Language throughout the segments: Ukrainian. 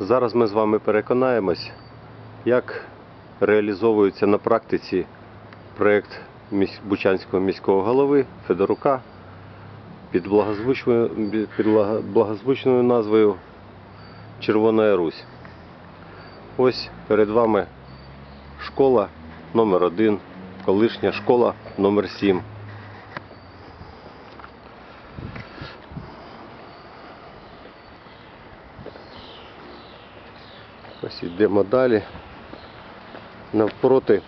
Зараз ми з вами переконаємось, як реалізовується на практиці проєкт Бучанського міського голови Федорука під благозвучною, під благозвучною назвою Червона Русь. Ось перед вами школа номер 1 колишня школа номер 7 Ось йдемо далі. Навпроти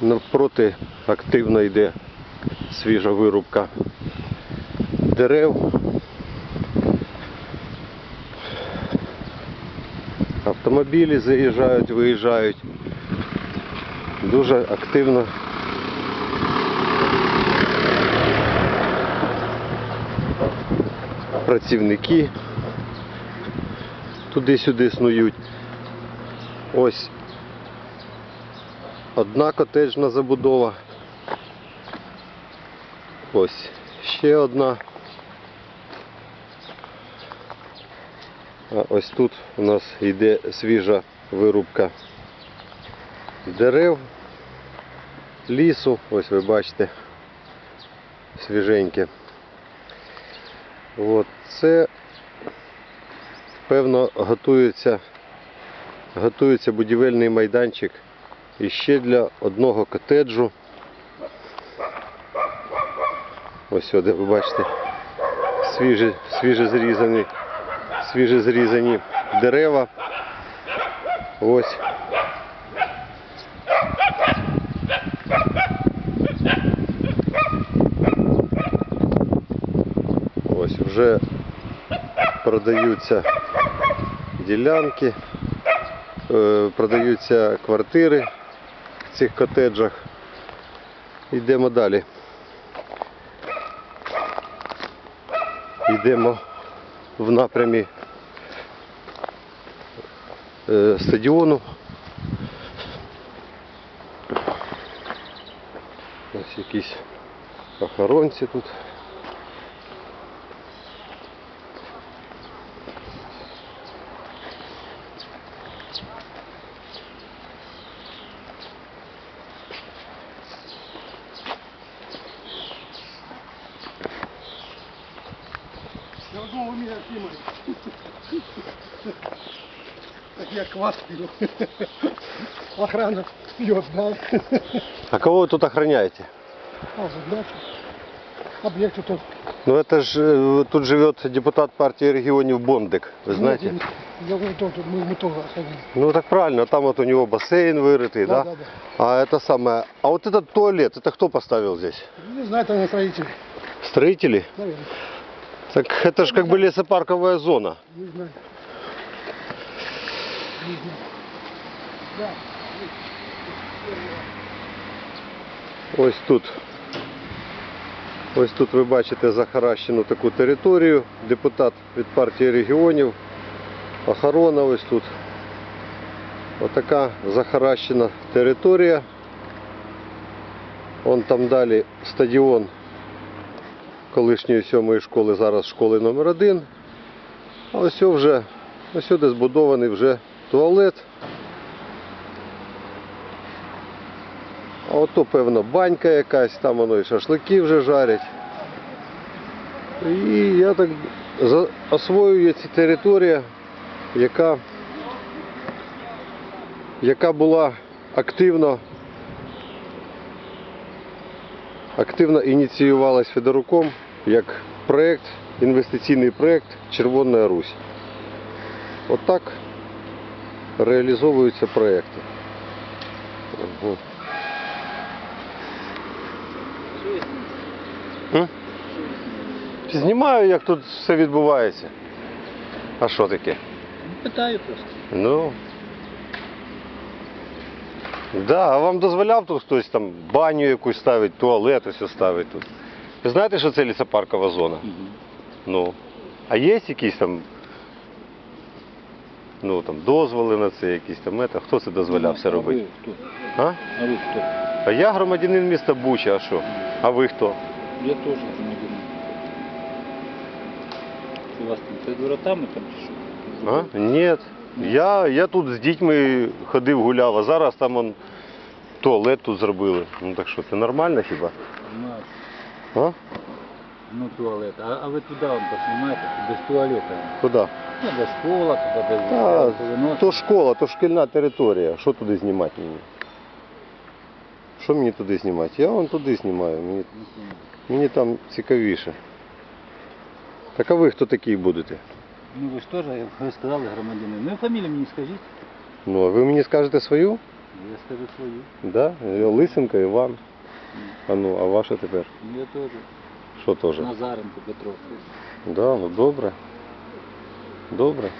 навпроти активно йде свіжа вирубка дерев. Автомобілі заїжджають, виїжджають. Дуже активно працівники туди-сюди снують. Ось одна котеджна забудова. Ось ще одна. А ось тут у нас йде свіжа вирубка дерев, лісу, ось ви бачите, свіженьке. От це певно готується, готується будівельний майданчик і ще для одного котеджу. Ось сюди ви бачите свіже, свіже зрізані, свіже зрізані дерева. Ось. Ось вже продаються ділянки, е, продаються квартири в цих котеджах. Йдемо далі. Йдемо в напрямі е, стадіону. Ось якісь охоронці тут. Вы меня снимаете. Так я квас пил. Охрана пьет, да? А кого вы тут охраняете? А, задача. Объект тут. Ну это же э, тут живет депутат партии регионов Бондик, вы знаете? Нет, Я говорю, тут, мы, мы тоже охраняем. Ну так правильно, там вот у него бассейн вырытый, да? Да, да, да. А это самое. А вот этот туалет, это кто поставил здесь? Не знаю, там строитель. Строители? Наверное. Так это же как бы лесопарковая зона. Не знаю. Не знаю. Да. Ось тут. Ось тут ви бачите захаращену таку територію. Депутат від партії регіонів. Охорона ось тут. Отака захаращена територія. Вон там далі стадіон Колишньої сьомої школи, зараз школи номер 1 А ось вже ось сюди збудований вже туалет. А ото, певно, банька якась, там воно і шашлики вже жарять. І я так освоюю цю територію, яка, яка була активно, активно ініціювалась Федоруком як проєкт, інвестиційний проєкт Червона Русь. Отак реалізовуються проєкти. Знімаю, як тут все відбувається. А що таке? Питаю просто. Ну. Да, а вам дозволяв тут хтось там баню якусь ставить, туалет ось ставить тут. Ви знаєте, що це лісопаркова зона? Ну. А є якісь там. Ну там дозволи на це, якісь там это. Хто це дозволяв все робити? А вы кто? А? А вы кто? А я громадянин міста Буча, а що? А ви хто? Я тоже громадянин. Це у вас там перед воротами там чи що? А? Ні. Я, я тут з дітьми ходив, гуляв, а зараз там он, туалет тут зробили. Ну так що, це нормально хіба? Ну, А? ну туалет. А, а ви туди он поснімаєте, без туалета. Куди? Ну, де школа, туди, де А, виносить. то школа, то шкільна територія. Що туди знімати мені? Що мені туди знімати? Я вон туди знімаю. Мені, мені там цікавіше. Так а ви хто такий будете? Ну ви ж теж, як ви сказали, громадянин. Ну фамілію мені скажіть. Ну, а ви мені скажете свою? Я скажу свою. Да? Я Лисенко Іван. А ну, а ваше тепер? Ну, Я теж. Що теж? Назаренко Петро. Да, ну добре. Добре.